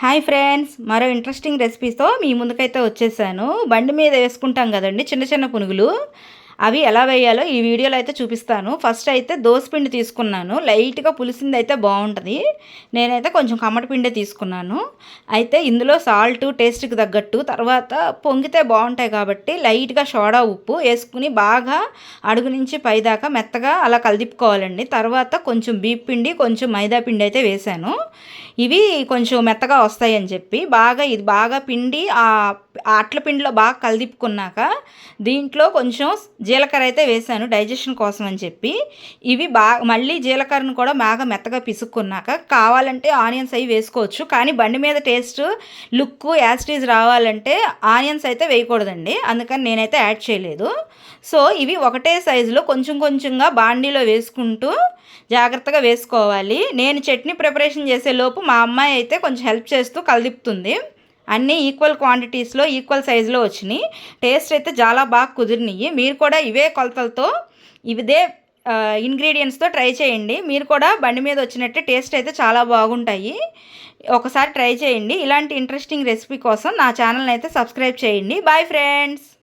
Hi friends మరో interesting రెసిపీతో మీ ముందుకైతే వచ్చేసాను. బండి మీద వేసుకుంటాం కదండి చిన్న చిన్న పునుగులు. అవి ఎలా వేయాలో ఈ వీడియోలో అయితే చూపిస్తాను. ఫస్ట్ అయితే దోసపిండి తీసుకున్నాను. లైట్గా పులిసింది అయితే బాగుంటుంది. నేనైతే కొంచెం కమ్మటి పిండే తీసుకున్నాను. అయితే ఇందులో సాల్ట్ టేస్ట్కి తగ్గట్టు. తర్వాత పొంగితే బాగుంటాయి కాబట్టి లైట్గా సోడా ఉప్పు వేసుకుని బాగా అడుగు నుంచి పైదాకా మెత్తగా అలా కలిదిప్పుకోవాలండి. తర్వాత కొంచెం బీప్ పిండి కొంచెం మైదా పిండి అయితే వేశాను ఇవి కొంచెం మెత్తగా వస్తాయని చెప్పి బాగా ఇది బాగా పిండి ఆ అట్ల పిండిలో బాగా కలిదిప్పుకున్నాక దీంట్లో కొంచెం జీలకర్ర అయితే వేసాను డైజెషన్ కోసం అని చెప్పి. ఇవి బాగా మళ్ళీ జీలకర్రను కూడా బాగా మెత్తగా పిసుక్కున్నాక కావాలంటే ఆనియన్స్ అవి వేసుకోవచ్చు. కానీ బండి మీద టేస్ట్ లుక్ యాస్టీజ్ రావాలంటే ఆనియన్స్ అయితే వేయకూడదండి. అందుకని నేనైతే యాడ్ చేయలేదు. సో ఇవి ఒకటే సైజులో కొంచెం కొంచెంగా బాండీలో వేసుకుంటూ జాగ్రత్తగా వేసుకోవాలి. నేను చట్నీ ప్రిపరేషన్ చేసే లోపు మా అమ్మాయి అయితే కొంచెం హెల్ప్ చేస్తూ కలిదిపుతుంది అన్నీ ఈక్వల్ క్వాంటిటీస్లో ఈక్వల్ సైజులో వచ్చినాయి. టేస్ట్ అయితే చాలా బాగా కుదిరినాయి మీరు కూడా ఇవే కొలతలతో ఇదే ఇంగ్రీడియంట్స్తో ట్రై చేయండి. మీరు కూడా బండి మీద వచ్చినట్టే టేస్ట్ అయితే చాలా బాగుంటాయి. ఒకసారి ట్రై చేయండి. ఇలాంటి ఇంట్రెస్టింగ్ రెసిపీ కోసం నా ఛానల్ని అయితే సబ్స్క్రైబ్ చేయండి. Bye friends